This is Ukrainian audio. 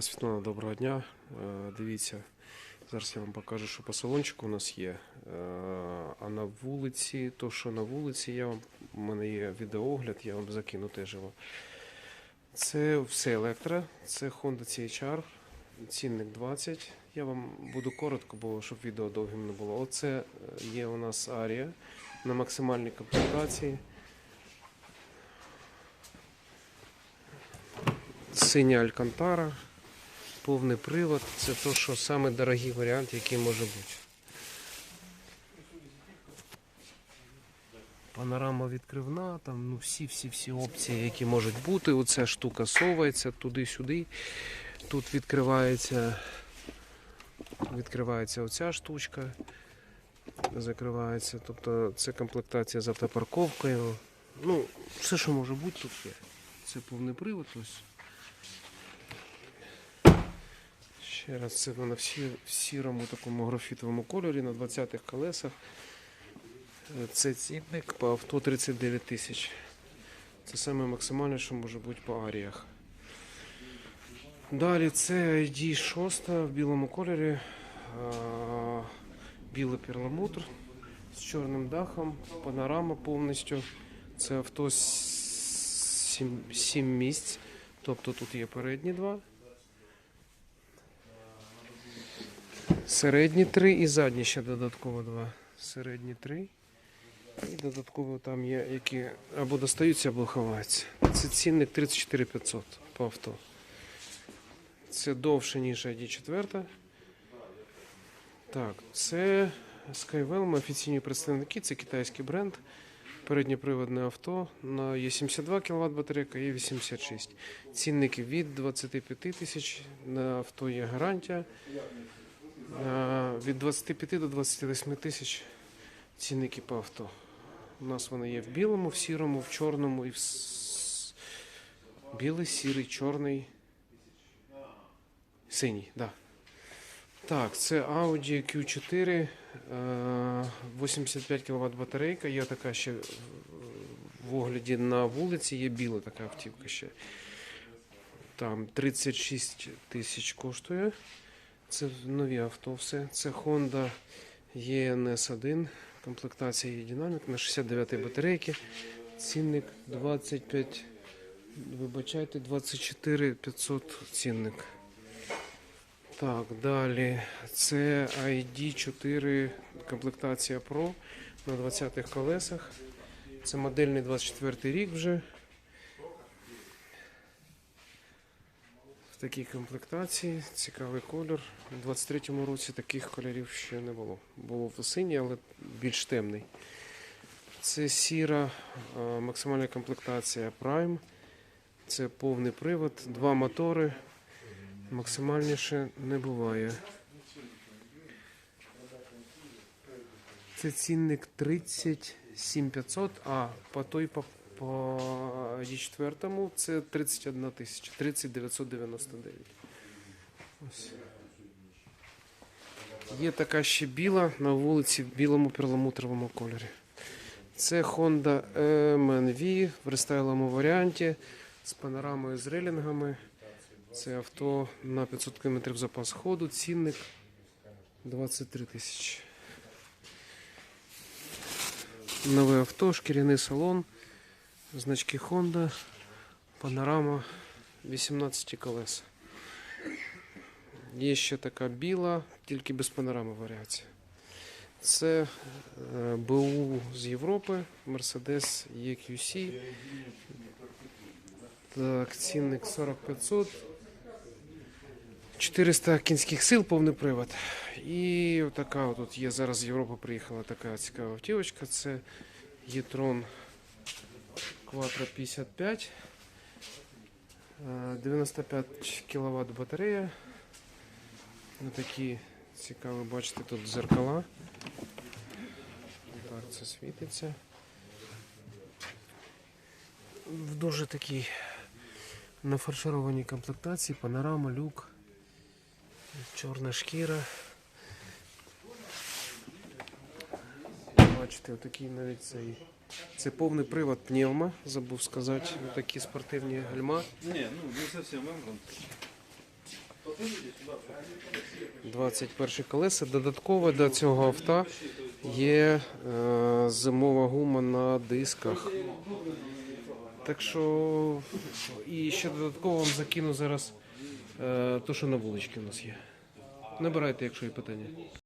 Світлана, доброго дня. Е, Дивіться, зараз я вам покажу, що по салончику у нас є. Е, А на вулиці, то що на вулиці, я вам, у мене є відеоогляд, я вам закину теж його. Це все електро, це Honda CHR, цінник 20. Я вам буду коротко, бо щоб відео довгим не було. Оце е, є у нас Арія на максимальній комплектації. Синя Алькантара. Повний привод це то, що саме дорогий варіант, який може бути. Панорама відкривна, там ну, всі, всі, всі опції, які можуть бути. Оця штука совається туди-сюди. Тут відкривається, відкривається оця штучка, закривається. Тобто це комплектація з автопарковкою. Ну, все, що може бути, тут є. Це повний привод. Ось. Ще раз це вона в, сірому такому графітовому кольорі на 20-х колесах. Е, Це цінник по авто 39 тисяч. Це саме максимальне, що може бути по аріях. Далі це ID 6 в білому кольорі. Білий перламутр з чорним дахом, панорама повністю. Це авто 7 місць. Тобто тут є передні два. Середні три і задні ще додатково два. Середні три. І додатково там є, які або достаються, або ховаються. Це цінник 34 500 по авто. Це довше, ніж ID 4. Так, це Skywell, ми офіційні представники, це китайський бренд. Передньоприводне авто на є 72 кВт батарейка і 86. Цінники від 25 тисяч. На авто є гарантія. Е, Від 25 до 28 тисяч цінники по авто. У нас вони є в білому, в сірому, в чорному і в білий, сірий, чорний, синій. Да. Так, це Audi Q4, е, 85 кВт батарейка. Є така ще в огляді на вулиці, є біла така автівка ще. Там 36 тисяч коштує. Це нові авто все. Це Honda ENS1, комплектація є динамік на 69 батарейки. Цінник 25, вибачайте, 24 500 цінник. Так, далі. Це ID4 комплектація Pro на 20-х колесах. Це модельний 24 рік вже. Такій комплектації, цікавий колір. У 23-му році таких кольорів ще не було. Було синій, але більш темний. Це сіра е, максимальна комплектація Prime. Це повний привод, два мотори. Максимальніше не буває. Це цінник 37 500, а по той по, по D4 це 31 тисяча, 30 999. Ось. Є така ще біла на вулиці в білому перламутровому кольорі. Це Honda MNV в рестайловому варіанті з панорамою з релінгами. Це авто на 500 км запас ходу, цінник 23 тисячі. Нове авто, шкіряний салон, значки Honda, панорама 18 колес. Є ще така біла, тільки без панорами варіація. Це е, БУ з Європи, Mercedes EQC. Так, цінник 4500. 400 кінських сил, повний привод. І така от є зараз з Європи приїхала така цікава автівочка. Це e-tron Quattro 55. Е, 95 кВт батарея. Ось такі цікаві, бачите, тут дзеркала. Так, це світиться. В дуже такій нафаршированій комплектації, панорама, люк, чорна шкіра. Бачите, отакий навіть цей. Це повний привод пневма, забув сказати. Такі спортивні гальма. Не, ну не совсем Эмблем. 21 колеса. Додатково до цього авто є е, зимова гума на дисках. Так що і ще додатково вам закину зараз е, то, що на вуличці у нас є. Набирайте, якщо є питання.